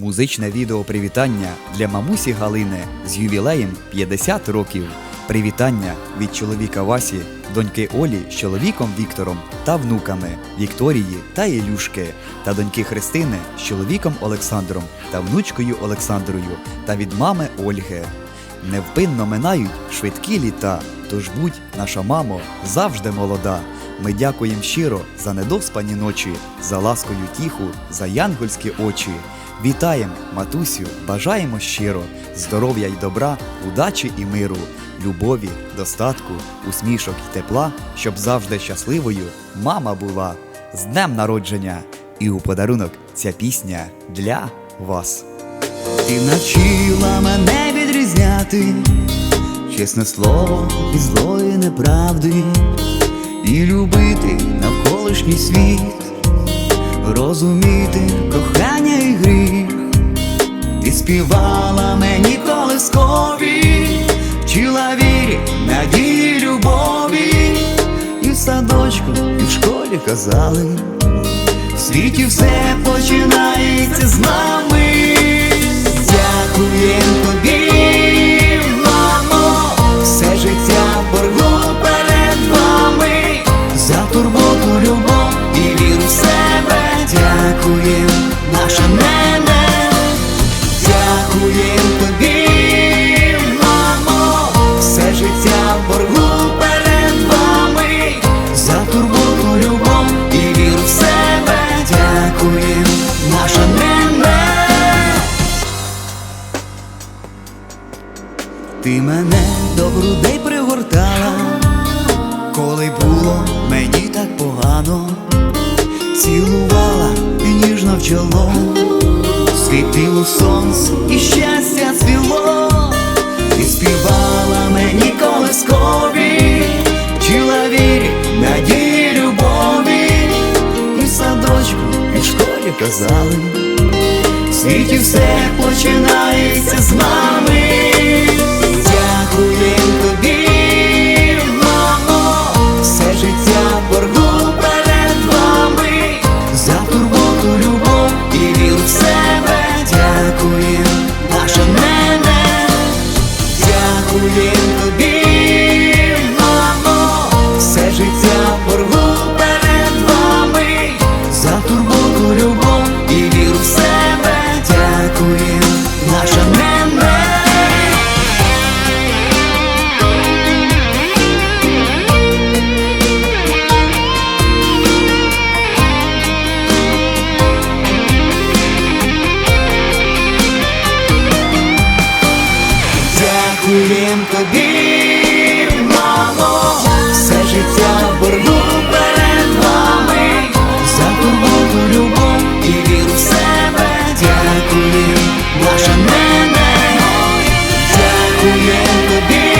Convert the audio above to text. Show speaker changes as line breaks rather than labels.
Музичне відео привітання для мамусі Галини з ювілеєм 50 років. Привітання від чоловіка Васі, доньки Олі з чоловіком Віктором та внуками Вікторії та Ілюшки, та доньки Христини з чоловіком Олександром та внучкою Олександрою та від мами Ольги. Невпинно минають швидкі літа, тож будь, наша мамо, завжди молода. Ми дякуємо щиро за недоспані ночі, за ласкою тіху, за янгольські очі. Вітаєм, матусю, бажаємо щиро, здоров'я й добра, удачі і миру, любові, достатку, усмішок й тепла, щоб завжди щасливою мама була. З днем народження! І у подарунок ця пісня для вас.
Ти навчила мене відрізняти чесне слово від злої неправди і любити навколишній світ, розуміти співала мені колискові, вчила вірі, надії, любові, і в садочку, і в школі казали. В світі все починається з нами. Ти мене до грудей пригортала, коли було мені так погано, цілувала і ніжно в чоло, світило сонце і щастя цвіло, ти співала мені колискові, вчила вірі, надії, любові, і в садочку, і в школі казали. В світі все починається Цілім тобі, мамо, все життя боргу перед вами, за турботу, любов і віру в себе, дякую, Боже мене, дякую тобі.